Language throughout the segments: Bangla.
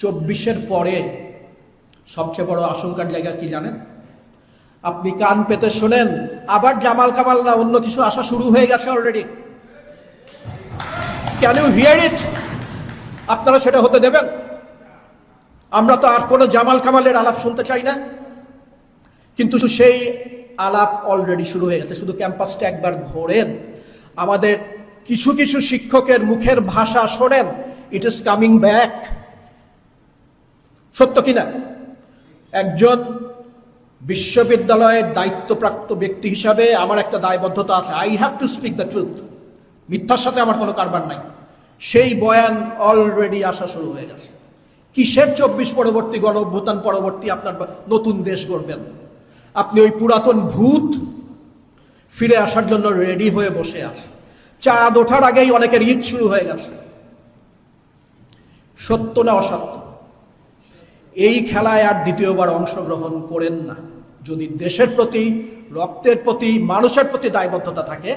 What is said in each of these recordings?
চব্বিশের পরে সবচেয়ে বড় আশঙ্কার জায়গা কি জানেন? আপনি কান পেতে শোনেন, আবার জামাল কামাল না, অন্য কিছু আসা শুরু হয়ে গেছে already can you hear it আপনারা সেটা হতে দেবেন। আমরা তো আর কোনো জামাল কামালের আলাপ শুনতে চাই না। কিন্তু সেই আলাপ অলরেডি শুরু হয়ে গেছে। শুধু ক্যাম্পাসটা একবার ঘোরেন। আমাদের কিছু কিছু শিক্ষকের মুখের ভাষা শোনেন। ইট ইজ কামিং ব্যাক সত্য কিনা? একজন বিশ্ববিদ্যালয়ের দায়িত্বপ্রাপ্ত ব্যক্তি হিসাবে আমার একটা দায়বদ্ধতা আছে। I have to speak the truth মিথ্যার সাথে আমার কোনো কারবার নাই। সেই বয়ান অলরেডি আসা শুরু হয়ে গেছে। কিসের চব্বিশ পরবর্তী গণ অভ্যুত্থান পরবর্তী আপনার নতুন দেশ গড়বেন? আপনি ওই পুরাতন ভূত ফিরে আসার জন্য রেডি হয়ে বসে আছে চাঁদ ওঠার আগেই অনেকের ঈদ শুরু হয়ে গেছে। সত্য না অসত্য? এই খেলায় আর দ্বিতীয়বার অংশগ্রহণ করেন না। যদি দেশের প্রতি, রক্তের প্রতি, মানুষের প্রতি দায়বদ্ধতা থাকে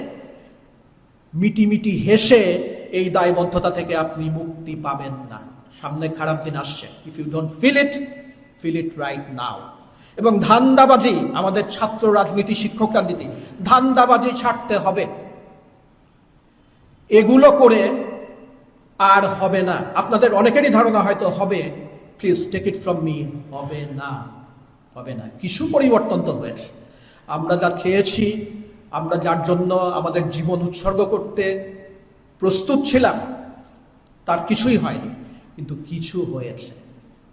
মিটি মিটি হেসে এই দায়বদ্ধতা থেকে আপনি মুক্তি পাবেন না। সামনে খারাপ দিন আসছে। If you don't feel it feel it right now এবং ধান্দাবাজি, আমাদের ছাত্র রাজনীতি, শিক্ষক রাজনীতি, ধান্দাবাজি ছাড়তে হবে। এগুলো করে আর হবে না। আপনাদের অনেকেরই ধারণা হয়তো হবে please take it from me হবে না হবে না। কিছু পরিবর্তন তো হয়েছে। আমরা যা চেয়েছি আমরা যার জন্য আমাদের জীবন উৎসর্গ করতে প্রস্তুত ছিলাম, তার কিছুই হয়নি। কিন্তু কিছু হয়েছে।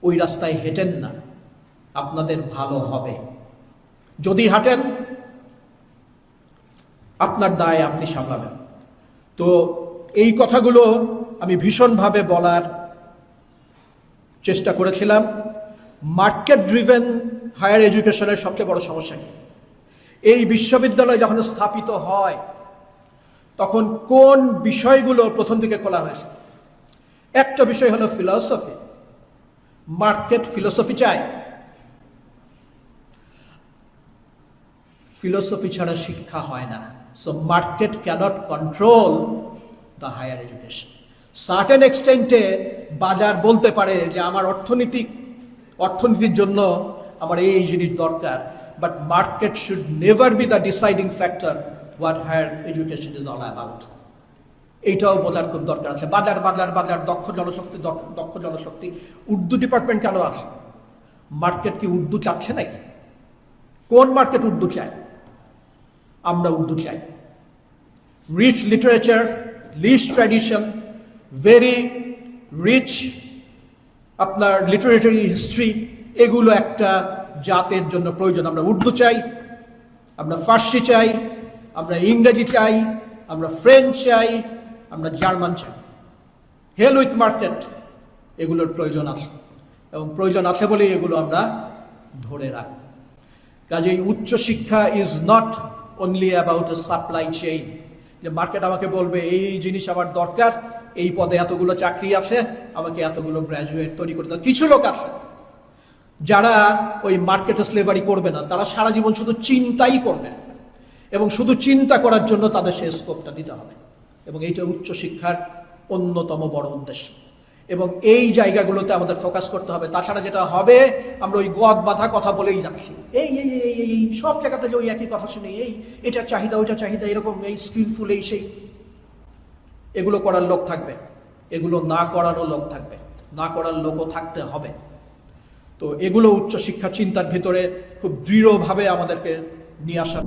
ওই রাস্তায় হেঁটেন না। আপনাদের ভালো হবে। যদি হাঁটেন, আপনার দায় আপনি সামলাবেন। তো এই কথাগুলো আমি ভীষণভাবে বলার চেষ্টা করেছিলাম। মার্কেট ড্রিভেন হায়ার এডুকেশনের সবচেয়ে বড় সমস্যা কি? এই বিশ্ববিদ্যালয় যখন স্থাপিত হয়, তখন কোন বিষয়গুলো প্রথম দিকে খোলা হয়েছে? একটা বিষয় হলো ফিলসফি মার্কেট ফিলসফি চায় ফিলোসফি ছাড়া শিক্ষা হয় না। So market can't control the higher education certain এক্সটেন্টে বাজার বলতে পারে যে আমার অর্থনৈতিক অর্থনীতির জন্য আমার এই জিনিস দরকার। But market should never be the deciding factor what higher education is all about এইটাও বোঝার খুব দরকার আছে। বাজার বাজার বাজার, দক্ষ জনশক্তি, দক্ষ- জনশক্তি। উর্দু ডিপার্টমেন্ট কেন আছে? মার্কেট কি উর্দু চাচ্ছে নাকি? কোন মার্কেট উর্দু চায়? আমরা উর্দু চাই। Rich literature rich tradition very rich আপনার লিটারেচারি হিস্ট্রি এগুলো একটা জাতের জন্য প্রয়োজন। আমরা উর্দু চাই, আমরা ফার্সি চাই, আমরা ইংরেজি চাই, আমরা ফ্রেঞ্চ চাই, আমরা জার্মান চাই। হেল উইথ মার্কেট এগুলোর প্রয়োজন আছে। এবং প্রয়োজন আছে বলেই এগুলো আমরা ধরে রাখি কাজেই উচ্চশিক্ষা is not only about a supply chain যে মার্কেট আমাকে বলবে এই এই জিনিস আমার দরকার এই পদে এতগুলো চাকরি আছে, আমাকে এতগুলো গ্র্যাজুয়েট তৈরি করতে কিছু লোক আছে যারা ওই মার্কেটে স্লেভারি করবে না, তারা সারা জীবন শুধু চিন্তাই করবে এবং শুধু চিন্তা করার জন্য তাদের সে স্কোপটা দিতে হবে। এবং এইটা উচ্চশিক্ষার অন্যতম বড় উদ্দেশ্য। এবং এই জায়গাগুলোতে আমাদের ফোকাস করতে হবে। তাছাড়া যেটা হবে, আমরা ওই গদ বাঁধা কথা বলেই যাচ্ছি। এই এই এই এই এই, সব জায়গাতে যে ওই একই কথা শুনি, এই, এটা চাহিদা, ওইটা চাহিদা, এরকম, এই স্কিলফুল এই সেই। এগুলো করার লোক থাকবে, এগুলো না করারও লোক থাকবে, না করার লোকও থাকতে হবে। তো এগুলো উচ্চশিক্ষা চিন্তার ভিতরে খুব দৃঢ়ভাবে আমাদেরকে নিয়ে আসা